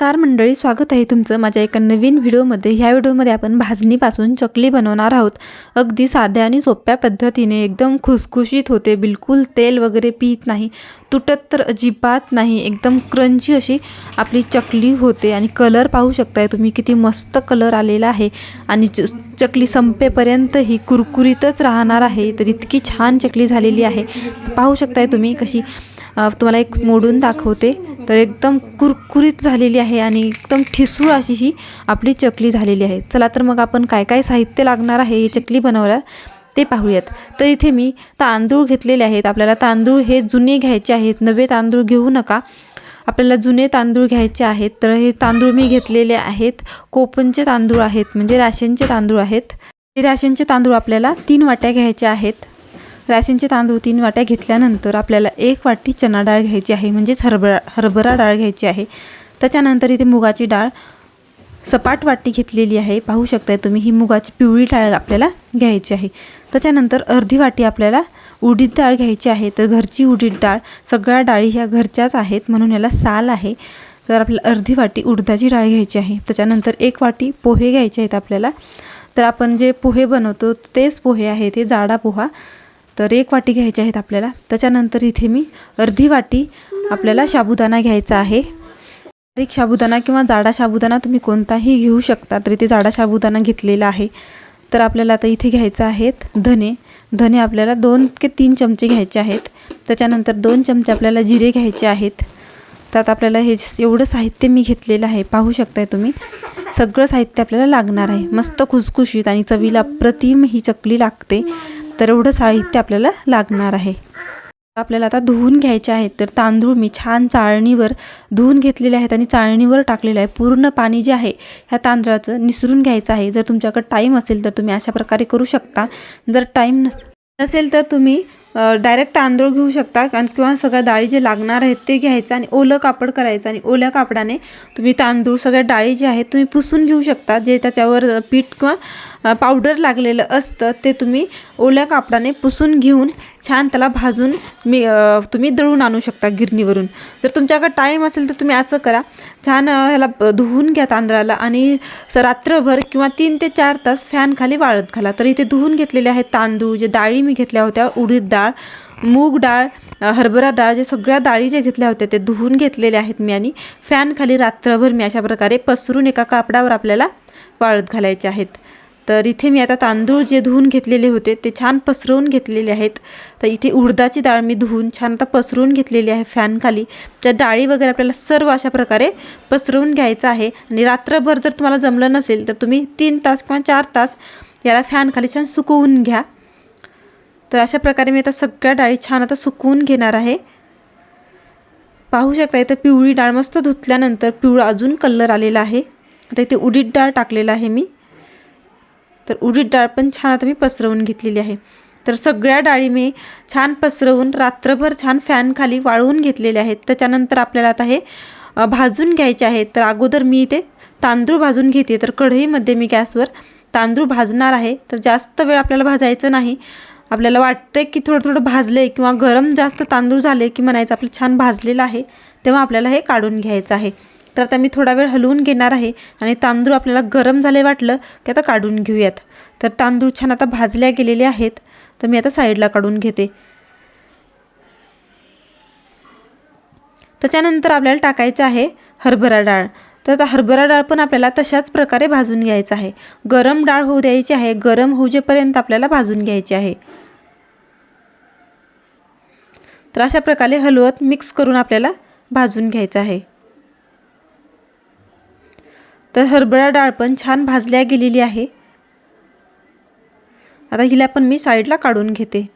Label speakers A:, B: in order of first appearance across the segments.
A: नमस्कार मंडळी स्वागत आहे तुमचं माझ्या एका नवीन व्हिडिओमध्ये. ह्या व्हिडिओमध्ये आपण भाजणीपासून चकली बनवणार आहोत. अगदी साध्या आणि सोप्या पद्धतीने एकदम खुसखुशीत होते. बिलकुल तेल वगैरे पित नाही. तुटत तर अजिबात नाही. एकदम क्रंची अशी आपली चकली होते. आणि कलर पाहू शकताय तुम्ही किती मस्त कलर आलेला आहे. आणि च चकली संपेपर्यंत ही कुरकुरीतच राहणार आहे. तर इतकी छान चकली झालेली आहे. पाहू शकताय तुम्ही कशी तुम्हाला एक मोडून दाखवते. तर एकदम कुरकुरीत झालेली आहे आणि एकदम ठिसूळ अशी ही आपली चकली झालेली आहे. चला तर मग आपण काय काय साहित्य लागणार आहे ही चकली बनवायला ते पाहूयात. तर इथे मी तांदूळ घेतलेले आहेत. आपल्याला तांदूळ हे जुने घ्यायचे आहेत. नवे तांदूळ घेऊ नका. आपल्याला जुने तांदूळ घ्यायचे आहेत. तर हे तांदूळ मी घेतलेले आहेत. कोपनचे तांदूळ आहेत म्हणजे राशनचे तांदूळ आहेत. हे राशनचे तांदूळ आपल्याला तीन वाट्या घ्यायच्या आहेत. राशनचे तांदूळ तीन वाट्या घेतल्यानंतर आपल्याला एक वाटी चना डाळ घ्यायची आहे म्हणजेच हरभरा हरभरा डाळ घ्यायची आहे. त्याच्यानंतर इथे मुगाची डाळ सपाट वाटी घेतलेली आहे. पाहू शकताय तुम्ही ही मुगाची पिवळी डाळ आपल्याला घ्यायची आहे. त्याच्यानंतर अर्धी वाटी आपल्याला उडीद डाळ घ्यायची आहे. तर घरची उडीद डाळ सगळ्या डाळी ह्या घरच्याच आहेत म्हणून याला साल आहे. तर आपल्याला अर्धी वाटी उडदाची डाळ घ्यायची आहे. त्याच्यानंतर एक वाटी पोहे घ्यायचे आहेत आपल्याला. तर आपण जे पोहे बनवतो तेच पोहे आहेत ते जाडा पोहा. तर एक वाटी घ्यायचे आहेत आपल्याला. त्याच्यानंतर इथे मी अर्धी वाटी आपल्याला साबुदाणा घ्यायचा आहे. बारीक साबुदाणा किंवा जाडा साबुदाणा तुम्ही कोणताही घेऊ शकता तर इथे जाडा साबुदाणा घेतलेला आहे. तर आपल्याला आता इथे घ्यायचं आहेत धने. धने आपल्याला दोन ते तीन चमचे घ्यायचे आहेत. त्याच्यानंतर दोन चमचे आपल्याला जिरे घ्यायचे आहेत. त्यात आपल्याला हे एवढं साहित्य मी घेतलेलं आहे. पाहू शकताय तुम्ही. सगळं साहित्य आपल्याला लागणार आहे. मस्त खुसखुशीत आणि चवीला प्रतिम ही चकली लागते. तर एवढं साहित्य आपल्याला लागणार आहे. आपल्याला आता धुवून घ्यायचे आहेत. तर तांदूळ मी छान चाळणीवर धुवून घेतलेले आहेत आणि चाळणीवर टाकलेलं आहे. पूर्ण पाणी जे आहे ह्या तांदळाचं निसरून घ्यायचं आहे. जर तुमच्याकडे टाईम असेल तर तुम्ही अशा प्रकारे करू शकता. जर टाईम नस नसेल तर तुम्ही डायरेक्ट तांदूळ घेऊ शकता आणि किंवा सगळ्या डाळी जे लागणार आहेत ते घ्यायचं आणि ओलं कापड करायचं आणि ओल्या कापडाने तुम्ही तांदूळ सगळ्या डाळी जे आहेत तुम्ही पुसून घेऊ शकता. जे त्याच्यावर पीठ किंवा पावडर लागलेलं असतं ते तुम्ही ओल्या कापडाने पुसून घेऊन छान त्याला भाजून मी तुम्ही दळून आणू शकता गिरणीवरून. जर तुमच्याकडे टाईम असेल तर तुम्ही असं करा. छान ह्याला धुवून घ्या तांदळाला आणि स रात्रभर किंवा तीन ते चार तास फॅनखाली वाळत घाला. तर इथे धुवून घेतलेले आहेत तांदूळ जे डाळी मी घेतल्या होत्या उडीद डाळ डाळ मूग डाळ हरभरा डाळ जे सगळ्या डाळी जे घेतल्या होत्या ते धुवून घेतलेले आहेत मी आणि फॅनखाली रात्रभर मी अशा प्रकारे पसरून एका कापडावर आपल्याला वाळत घालायचे आहेत. तर इथे मी आता तांदूळ जे धुवून घेतलेले होते ते छान पसरवून घेतलेले आहेत. तर इथे उडदाची डाळ मी धुवून छान आता पसरवून घेतलेली आहे फॅनखाली त्या डाळी वगैरे आपल्याला सर्व अशा प्रकारे पसरवून घ्यायचं आहे आणि रात्रभर जर तुम्हाला जमलं नसेल तर तुम्ही तीन तास किंवा चार तास याला फॅनखाली छान सुकवून घ्या. तर अशा प्रकारे मी आता सगळ्या डाळी छान आता सुकवून घेणार आहे. पाहू शकता इथं पिवळी डाळ मस्त धुतल्यानंतर पिवळा अजून कलर आलेला आहे. आता इथे उडीद डाळ टाकलेला आहे मी. तर उडीद डाळ पण छान आता मी पसरवून घेतलेली आहे. तर सगळ्या डाळी मी छान पसरवून रात्रभर छान फॅनखाली वाळवून घेतलेले आहेत. त्याच्यानंतर आपल्याला आता हे भाजून घ्यायचे आहेत तर अगोदर मी इथे तांदूळ भाजून घेते. तर कढईमध्ये मी गॅसवर तांदूळ भाजणार आहे. तर जास्त वेळ आपल्याला भाजायचं नाही. आपल्याला वाटतं की थोडं थोडं भाजले किंवा गरम जास्त तांदूळ झाले की म्हणायचं आपलं छान भाजलेलं आहे तेव्हा आपल्याला हे काढून घ्यायचं आहे. तर आता मी थोडा वेळ हलवून घेणार आहे आणि तांदूळ आपल्याला गरम झाले वाटलं की आता काढून घेऊयात. तर तांदूळ छान आता भाजल्या गेलेले आहेत तर मी आता साईडला काढून घेते. त्याच्यानंतर आपल्याला टाकायचं आहे हरभरा डाळ. तर आता हरभरा डाळ पण आपल्याला तशाच प्रकारे भाजून घ्यायचं आहे. गरम डाळ होऊ द्यायची आहे गरम होऊजेपर्यंत आपल्याला भाजून घ्यायची आहे. तर अशा प्रकारे हलवत मिक्स करून आपल्याला भाजून घ्यायचं आहे. तर हरभरा डाळ पण छान भाजल्या गेलेली आहे. आता हिला पण मी साईडला काढून घेते.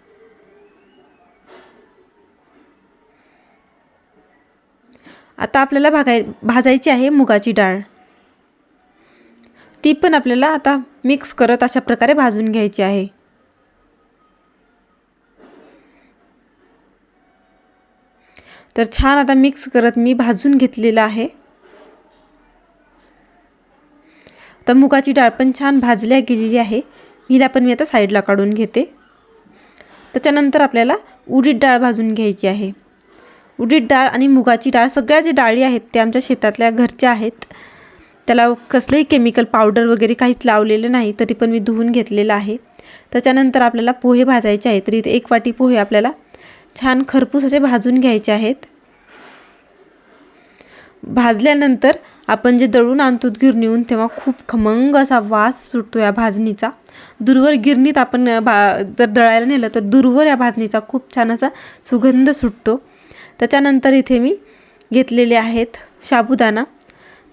A: आता आपल्याला भागाय भाजायची आहे मुगाची डाळ. ती पण आपल्याला आता मिक्स करत अशा प्रकारे भाजून घ्यायची आहे. तर छान आता मिक्स करत मी भाजून घेतलेलं आहे. तर मुगाची डाळ पण छान भाजल्या गेलेली आहे. हिला पण मी आता साईडला काढून घेते. त्याच्यानंतर आपल्याला उडीद डाळ भाजून घ्यायची आहे. उडीद डाळ आणि मुगाची डाळ सगळ्या ज्या डाळी आहेत त्या आमच्या शेतातल्या घरच्या आहेत. त्याला कसलंही केमिकल पावडर वगैरे काहीच लावलेलं नाही तरी पण मी धुवून घेतलेलं आहे. त्याच्यानंतर आपल्याला पोहे भाजायचे आहेत तरी इथे एक वाटी पोहे आपल्याला छान खरपूस असे भाजून घ्यायचे आहेत. भाजल्यानंतर आपण जे दळून आणतो गिरणीहून तेव्हा खूप खमंग असा वास सुटतो या भाजणीचा. दूरवर गिरणीत आपण भा जर दळायला नेलं तर दूरवर या भाजणीचा खूप छान असा सुगंध सुटतो. त्याच्यानंतर इथे मी घेतलेले आहेत साबुदाणा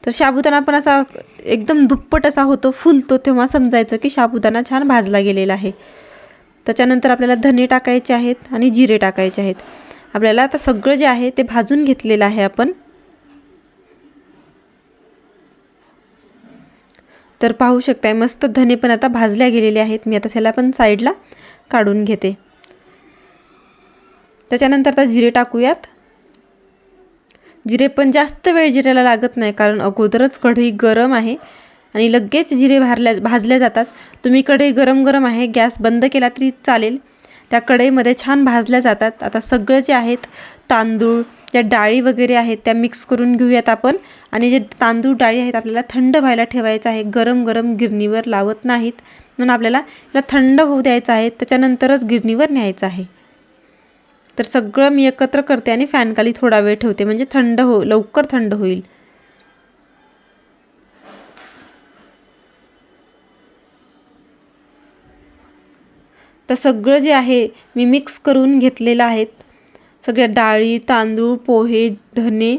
A: तर साबुदाणा पण असा एकदम दुप्पट असा होतो फुलतो तेव्हा समजायचं की साबुदाणा छान भाजला गेलेला आहे. त्याच्यानंतर आपल्याला धने टाकायचे आहेत आणि जिरे टाकायचे आहेत. आपल्याला आता सगळं जे आहे ते भाजून घेतलेलं आहे आपण. तर पाहू शकताय मस्त धने पण आता भाजल्या गेलेले आहेत. मी आता त्याला पण साईडला काढून घेते. त्याच्यानंतर आता जिरे टाकूयात. जिरे पण जास्त वेळ जिऱ्याला लागत नाही कारण अगोदरच कढई गरम आहे आणि लगेच जिरे भारल्या भाजल्या जातात. तुम्ही कढई गरम गरम आहे गॅस बंद केला तरी चालेल. त्या कढईमध्ये छान भाजल्या जातात. आता सगळं जे आहेत तांदूळ ज्या डाळी वगैरे आहेत त्या मिक्स करून घेऊयात आपण. आणि जे तांदूळ डाळी आहेत आपल्याला थंड व्हायला ठेवायचं आहे. गरम गरम गिरणीवर लावत नाहीत. म्हणून आपल्याला याला थंड होऊ द्यायचं आहे. त्याच्यानंतरच गिरणीवर न्यायचं आहे. तर सगळं मी एकत्र करते आणि फॅनखाली थोडा वेळ ठेवते. म्हणजे थंड हो लवकर थंड होईल. तर सगळं जे आहे मी मिक्स करून घेतलेलं आहेत सगळ्या डाळी तांदूळ पोहे धने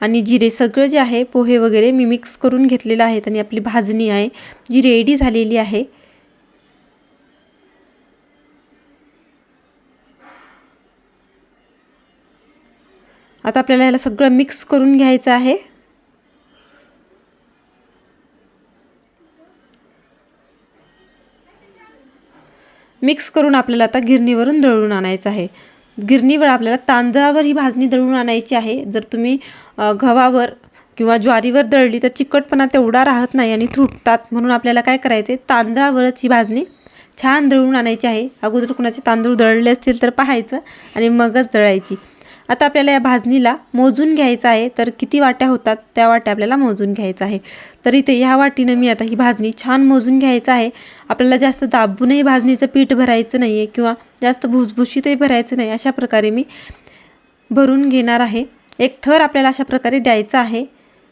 A: आणि जिरे सगळं जे आहे पोहे वगैरे मी मिक्स करून घेतलेलं आहेत आणि आपली भाजणी आहे जी रेडी झालेली आहे. आता आपल्याला ह्याला सगळं मिक्स करून घ्यायचं आहे. मिक्स करून आपल्याला आता गिरणीवरून दळून आणायचं आहे. गिरणीवर आपल्याला तांदळावर ही भाजणी दळून आणायची आहे. जर तुम्ही गव्हावर किंवा ज्वारीवर दळली तर चिकटपणा तेवढा राहत नाही आणि तुटतात. म्हणून आपल्याला काय करायचे तांदळावरच ही भाजणी छान दळून आणायची आहे. अगोदर कुणाचे तांदूळ दळले असतील तर पाहायचं आणि मगच दळायची. आता आपल्याला या भाजणीला मोजून घ्यायचं आहे. तर किती वाट्या होतात? त्या वाट्या आपल्याला मोजून घ्यायचं आहे. तर इथे ह्या वाटीनं मी आता ही भाजणी छान मोजून घ्यायचं आहे. आपल्याला जास्त दाबूनही भाजणीचं पीठ भरायचं नाही आहे किंवा जास्त भुसभुशीतही भरायचं नाही अशा प्रकारे मी भरून घेणार आहे. एक थर आपल्याला अशा प्रकारे द्यायचा आहे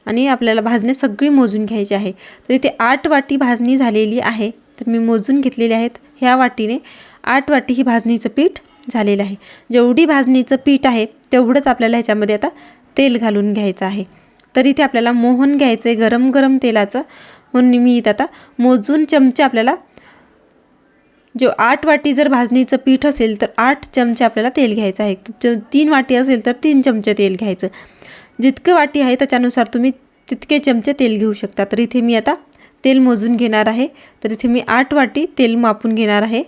A: आणि आपल्याला भाजणे सगळी मोजून घ्यायची आहे. तर इथे आठ वाटी भाजणी झालेली आहे. तर मी मोजून घेतलेली आहेत. ह्या वाटीने आठ वाटी ही भाजणीचं पीठ झालेलं आहे. जेवढी भाजणीचं पीठ आहे तेवढंच आपल्याला ह्याच्यामध्ये आता तेल घालून घ्यायचं आहे. तर इथे आपल्याला मोहन घ्यायचं आहे गरम गरम तेलाचं. म्हणून मी इथं आता मोजून चमचे आपल्याला जो आठ वाटी जर भाजणीचं पीठ असेल तर आठ चमचे आपल्याला तेल घ्यायचं आहे. तीन वाटी असेल तर तीन चमचे तेल घ्यायचं. जितकं वाटी आहे त्याच्यानुसार तुम्ही तितके चमचे तेल घेऊ शकता. तर इथे मी आता तेल मोजून घेणार आहे. तर इथे मी आठ वाटी तेल मापून घेणार आहे.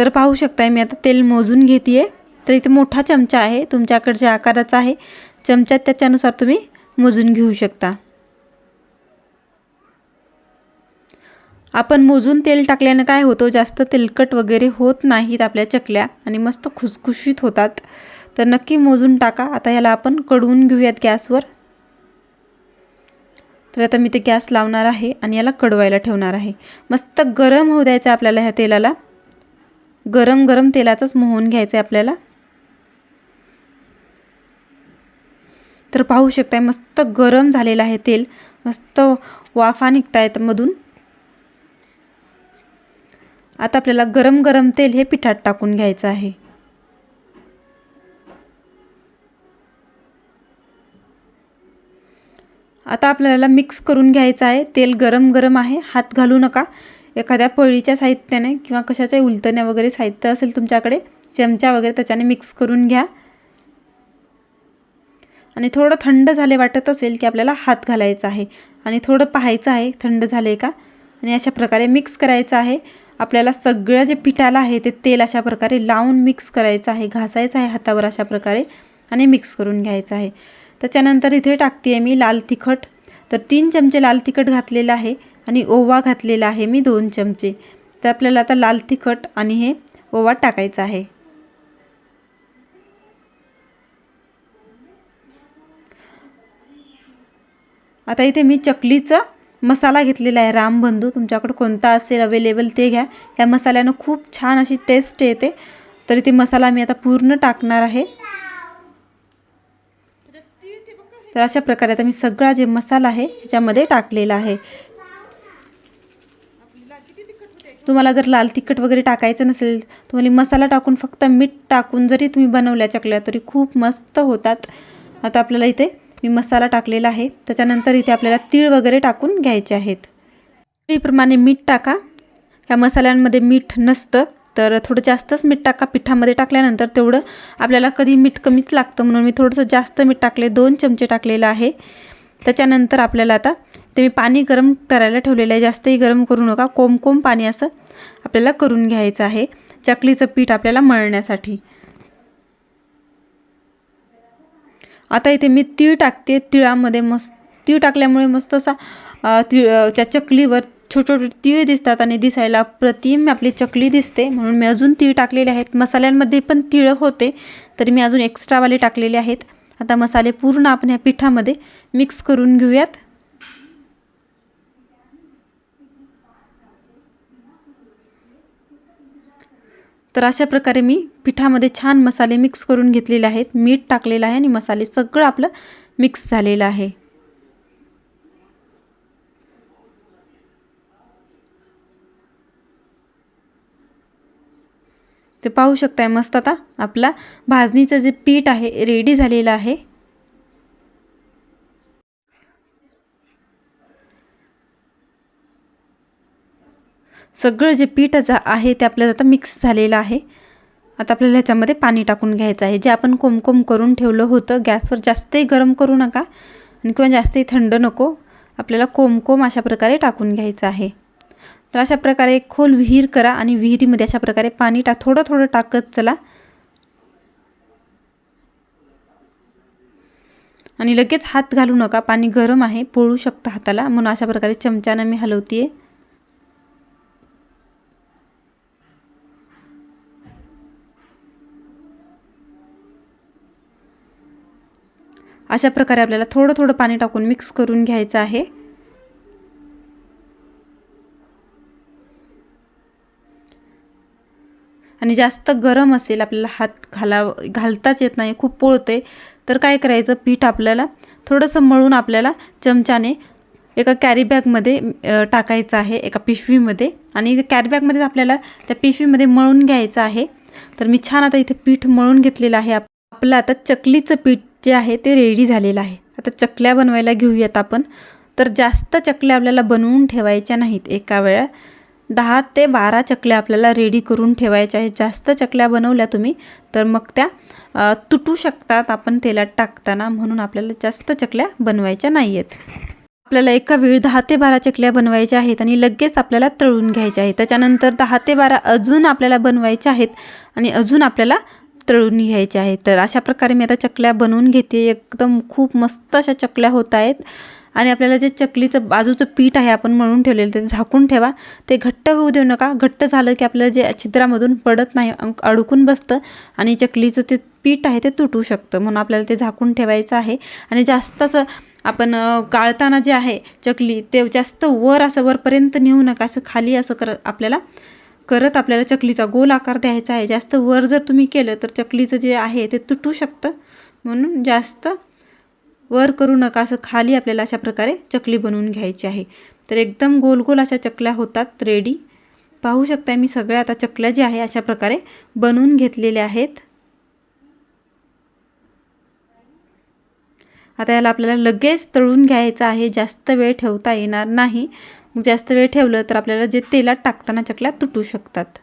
A: तर पाहू शकताय मी आता तेल मोजून घेते आहे तर इथे मोठा चमचा आहे तुमच्याकडच्या आकाराचा आहे. चमचा त्याच्यानुसार तुम्ही मोजून घेऊ शकता. आपण मोजून तेल टाकल्यानं काय होतो जास्त तेलकट वगैरे होत नाहीत आपल्या चकल्या आणि मस्त खुसखुशीत होतात. तर नक्की मोजून टाका. आता याला आपण कडवून घेऊयात गॅसवर. तर आता मी ते गॅस लावणार आहे आणि याला कडवायला ठेवणार आहे. मस्त गरम होऊ द्यायचं आपल्याला ह्या तेलाला. गरम गरम तेलाचंच मोहून घ्यायचं आहे आपल्याला. तर पाहू शकताय मस्त गरम झालेलं आहे तेल. मस्त वाफा निघतायत मधून. आता आपल्याला गरम गरम तेल हे पिठात टाकून घ्यायचं आहे. आता आपल्याला मिक्स करून घ्यायचं आहे. तेल गरम गरम आहे. हात घालू नका. एखाद्या पळीच्या साहित्याने किंवा कशाच्या उलटण्या वगैरे साहित्य असेल तुमच्याकडे चमचा वगैरे त्याच्याने मिक्स करून घ्या. आणि थोडं थंड झाले वाटत असेल की आपल्याला हात घालायचा आहे. आणि थोडं पाहायचं आहे थंड झाले का? आणि अशा प्रकारे मिक्स करायचं आहे. आपल्याला सगळं जे पिठाला आहे ते तेल अशा प्रकारे लावून मिक्स करायचं आहे घासायचं आहे हातावर अशा प्रकारे आणि मिक्स करून घ्यायचं आहे. त्याच्यानंतर इथे टाकते आहे मी लाल तिखट. तर तीन चमचे लाल तिखट घातलेलं आहे. आणि ओवा घातलेला आहे मी दोन चमचे. तर आपल्याला आता लाल तिखट आणि हे ओवा टाकायचा आहे. आता इथे मी चकलीचा मसाला घेतलेला आहे रामबंधू तुमच्याकडे कोणता असेल अवेलेबल ते घ्या. ह्या मसाल्यानं खूप छान अशी टेस्ट येते. तर इथे मसाला मी आता पूर्ण टाकणार आहे. तर अशा प्रकारे आता मी सगळा जे मसाला आहे ह्याच्यामध्ये टाकलेला आहे. तुम्हाला जर लाल तिखट वगैरे टाकायचं नसेल तुम्हाला मसाला टाकून फक्त मीठ टाकून जरी तुम्ही बनवल्या चकल्या तरी खूप मस्त होतात. आता आपल्याला इथे मी मसाला टाकलेला आहे. त्याच्यानंतर इथे आपल्याला तीळ वगैरे टाकून घ्यायचे आहेत. प्रमाणे मीठ टाका. ह्या मसाल्यांमध्ये मीठ नसतं तर थोडं जास्तच मीठ टाका. पिठामध्ये टाकल्यानंतर तेवढं आपल्याला कधी मीठ कमीच लागतं म्हणून मी थोडंसं जास्त मीठ टाकले दोन चमचे टाकलेलं आहे. त्याच्यानंतर आपल्याला आता ते मी पाणी गरम करायला ठेवलेलं आहे. जास्तही गरम करू नका. कोम कोम पाणी असं आपल्याला करून घ्यायचं आहे. चकलीचं पीठ आपल्याला मळण्यासाठी. आता इथे मी तीळ टाकते. तिळामध्ये मस्त तीळ टाकल्यामुळे मस्त असा तिळच्या चकलीवर छोटे छोटे तीळ दिसतात आणि दिसायला प्रतिम आपली चकली दिसते. म्हणून मी अजून तीळ टाकलेले आहेत. मसाल्यांमध्ये पण तिळं होते तरी मी अजून एक्स्ट्रावाले टाकलेले आहेत. आता मसाले पूर्ण आपण ह्या पिठामध्ये मिक्स करून घेऊयात. तर अशा प्रकारे मी पिठामध्ये छान मसाले मिक्स करून घेतलेले आहेत. मीठ टाकलेलं आहे आणि मसाले सगळं आपलं मिक्स झालेलं आहे. ते पाहू शकताय मस्त आता आपला भाजणीचं जे पीठ आहे रेडी झालेलं आहे. सगळं जे पीठ आहे ते आपल्याला आता मिक्स झालेलं आहे. आता आपल्याला ह्याच्यामध्ये पाणी टाकून घ्यायचं आहे. जे आपण कोमकोम करून ठेवलं होतं गॅसवर जास्तही गरम करू नका आणि किंवा जास्तही थंड नको आपल्याला कोमकोम अशा प्रकारे टाकून घ्यायचं आहे. तर अशा प्रकारे एक खोल विहीर करा आणि विहिरीमध्ये अशा प्रकारे पाणी टाक थोडं थोडं टाकत चला. आणि लगेच हात घालू नका. पाणी गरम आहे पोळू शकतं हाताला. म्हणून अशा प्रकारे चमच्यानं मी हलवते आहे अशा प्रकारे आपल्याला थोडं थोडं पाणी टाकून मिक्स करून घ्यायचं आहे. आणि जास्त गरम असेल आपल्याला हात घाला घालताच येत नाही खूप पोळते तर काय करायचं पीठ आपल्याला थोडंसं मळून आपल्याला चमच्याने एका कॅरीबॅगमध्ये टाकायचं आहे एका पिशवीमध्ये आणि कॅरीबॅगमध्येच आपल्याला त्या पिशवीमध्ये मळून घ्यायचं आहे. तर मी छान आता इथे पीठ मळून घेतलेलं आहे. आपलं आता चकलीचं पीठ जे आहे ते रेडी झालेलं आहे. आता चकल्या बनवायला घेऊयात आपण. तर जास्त चकल्या आपल्याला बनवून ठेवायच्या नाहीत एका वेळा. दहा ते बारा चकल्या आपल्याला रेडी करून ठेवायच्या आहेत. जास्त चकल्या बनवल्या तुम्ही तर मग त्या तुटू शकतात आपण तेलात टाकताना म्हणून आपल्याला जास्त चकल्या बनवायच्या नाही आहेत आपल्याला एका वेळी दहा ते बारा चकल्या बनवायच्या आहेत आणि लगेच आपल्याला तळून घ्यायच्या आहेत. त्याच्यानंतर दहा ते बारा अजून आपल्याला बनवायच्या आहेत आणि अजून आपल्याला तळून घ्यायचे आहे तर अशा प्रकारे मी आता चकल्या बनवून घेते. एकदम खूप मस्त अशा चकल्या होत आहेत. आणि आपल्याला जे चकलीचं बाजूचं पीठ आहे आपण म्हणून ठेवलेलं ते झाकून ठेवा. ते घट्ट होऊ देऊ नका. घट्ट झालं की आपल्याला जे छिद्रामधून पडत नाही अडकून बसतं आणि चकलीचं ते पीठ आहे ते तुटू शकतं. म्हणून आपल्याला ते झाकून ठेवायचं आहे. आणि जास्त असं आपण गाळताना जे आहे चकली ते जास्त वर असं वरपर्यंत नेऊ नका. असं खाली असं कर आपल्याला करत आपल्याला चकलीचा गोल आकार द्यायचा आहे. जास्त वर जर तुम्ही केलं तर चकलीचं जे आहे ते तुटू शकतं. म्हणून जास्त वर करू नका असं खाली आपल्याला अशा प्रकारे चकली बनवून घ्यायची आहे. तर एकदम गोल गोल अशा चकल्या होतात. रेडी पाहू शकता मी सगळ्या. आता चकल्या ज्या आहे अशा प्रकारे बनवून घेतलेल्या आहेत. आता याला आपल्याला लगेच तळून घ्यायचं आहे जास्त वेळ ठेवता येणार नाही. मग जास्त वेळ ठेवलं तर आपल्याला जे तेलात टाकताना चकल्या तुटू शकतात.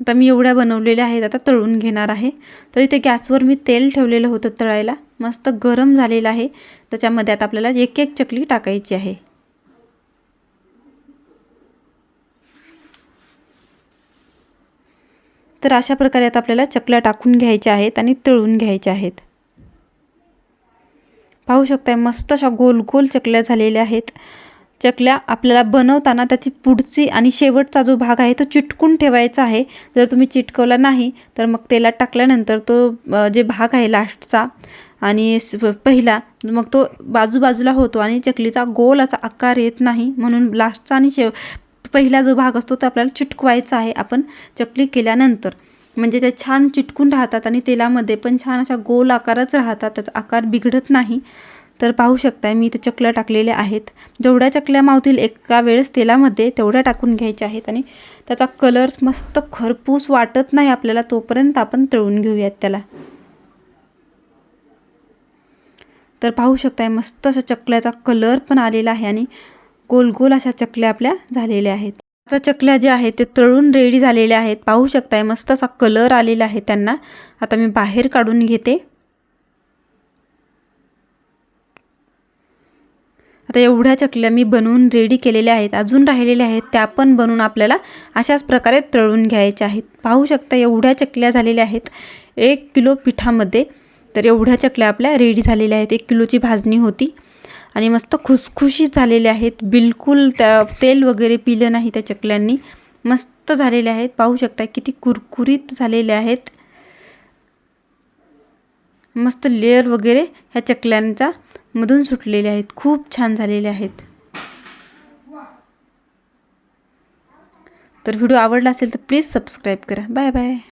A: आता मी एवढ्या बनवलेल्या आहेत आता तळून घेणार आहे. तर इथे गॅसवर मी तेल ठेवलेलं होतं तळायला. मस्त गरम झालेलं आहे. त्याच्यामध्ये आता आपल्याला एक एक चकली टाकायची आहे. तर अशा प्रकारे आता आपल्याला चकल्या टाकून घ्यायच्या आहेत आणि तळून घ्यायच्या आहेत. पाहू शकताय मस्त अशा गोल गोल चकल्या झालेल्या आहेत. चकल्या आपल्याला बनवताना त्याची पुढची आणि शेवटचा जो भाग आहे तो चिटकून ठेवायचा आहे. जर तुम्ही चिटकवला नाही तर मग तेलात टाकल्यानंतर तो जे भाग आहे लास्टचा आणि स- पहिला मग तो बाजूबाजूला होतो आणि चकलीचा गोल असा आकार येत नाही. म्हणून लास्टचा आणि शेव पहिला जो भाग असतो तो आपल्याला चिटकवायचा आहे. आपण चकली केल्यानंतर म्हणजे त्या छान चिटकून राहतात आणि तेलामध्ये पण छान अशा गोल आकारच राहतात त्याचा आकार बिघडत नाही. तर पाहू शकताय मी इथे चकल्या टाकलेल्या आहेत. जेवढ्या चकल्या मावतील एका वेळेस तेलामध्ये तेवढ्या टाकून घ्यायच्या आहेत आणि त्याचा कलर मस्त खरपूस वाटत नाही आपल्याला तोपर्यंत आपण तळून घेऊयात त्याला. तर पाहू शकताय मस्त अशा चकल्याचा कलर पण आलेला आहे आणि गोल गोल अशा चकल्या आपल्या झालेल्या आहेत. आता चकल्या ज्या आहेत ते तळून रेडी झालेल्या आहेत. पाहू शकताय मस्त असा कलर आलेला आहे त्यांना. आता मी बाहेर काढून घेते. आता एवढ्या चकल्या मी बनवून रेडी केलेल्या आहेत. अजून राहिलेल्या आहेत त्या पण बनवून आपल्याला अशाच प्रकारे तळून घ्यायच्या आहेत. पाहू शकता एवढ्या चकल्या झालेल्या आहेत. एक किलो पिठामध्ये तर एवढ्या चकल्या आपल्या रेडी झालेल्या आहेत. एक किलोची भाजणी होती. आणि मस्त खुसखुशीत झालेले आहेत. बिलकुल त्या तेल वगैरे पिलं नाही त्या चकल्यांनी. मस्त झालेले आहेत. पाहू शकता किती कुरकुरीत झालेले आहेत. मस्त लेअर वगैरे ह्या चकल्यांचा मधून सुटलेले आहेत. खूप छान झालेले आहेत. तर व्हिडिओ आवडला असेल तर प्लीज सबस्क्राईब करा. Bye bye.